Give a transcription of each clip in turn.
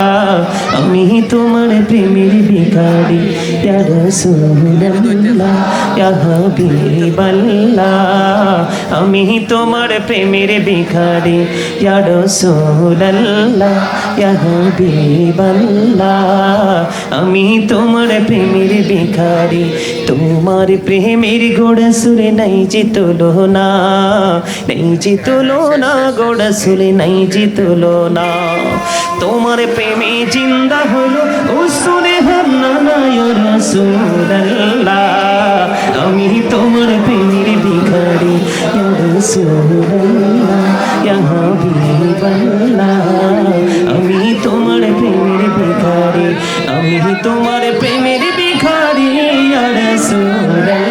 Uh... আমি তোমার প্রেমের ভিখারি ইয়া ইয়া হাবিবাল্লাহ আমি তোমার প্রেমের ভিখারি ইয়া রাসূলুল্লাহ আমি তোমার প্রেমের ভিখারি, তোমার প্রেমের গোড়া সুরে নাই যে তুলনা। নেই যে তুলনা, গোড়া সুরে নাই যে তুলনা। তোমার প্রেমে জিন্দা হলো সুরে রসুল্লাহ আমি তোমার প্রেমের ভিখারি আমি তোমার প্রেমের ভিখারি, আমি তোমার প্রেমের ভিখারি রসুল্লাহ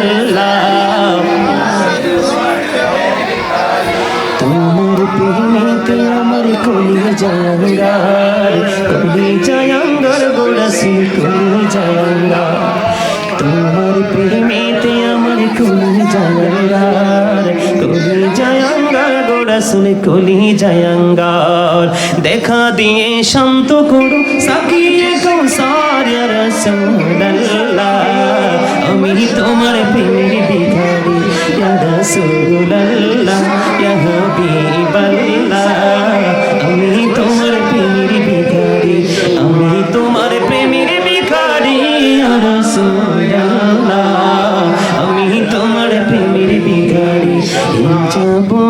আমার কলি জায়ঙ্গার কলি জায়ঙ্গার গোড়াসি কলি জায়ঙ্গার তোমার প্রেমেতে আমার কলি জায়ঙ্গার কলি জায়ঙ্গার গোড়াসুনে কলি জায়ঙ্গার দেখা দিয়ে শান্ত করো, সাকিয়ে কৌসার রসুল্লাহ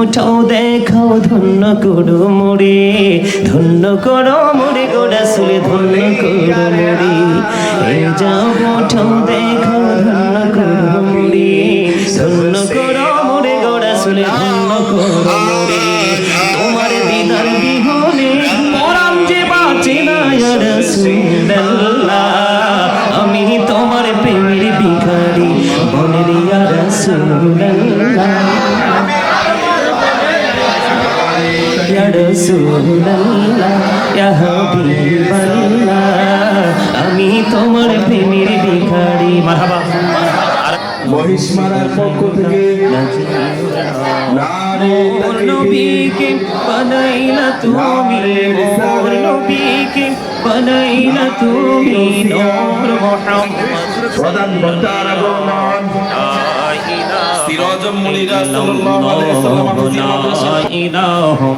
যাবটাও দেখাও ধন্য করো মোরে ধন্য করো মোরে গোড়া সুলে ধন্য করো মোরে এই যাবটাও দেখাও ধন্য করো মোরে ধন্য করো মোরে গোড়া সুলে ধন্য করো মোরে তোমার দিদার বিহনে পরাম যে বাঁচে না ইয়া রাসূলুল্লাহ। আমি তোমার প্রেমের ভিখারি, বনের ইয়া রাসূলুল্লাহ ইয়া রাসূলুল্লাহ ইয়া হাবিবাল্লাহ আমি তোমার প্রেমের ভিখারি। মারহাবা। মহিষমারার পক্ষ থেকে নবীকে বানাইলা তুমি মোর নবীকে বানাইলা তুমি নূর মুহাম্মদ। প্রধান বক্তার আগমন। সিরাজম মুনিরা সাল্লাল্লাহু আলাইহি ওয়াসাল্লাম হাফিজাহুল্লাহ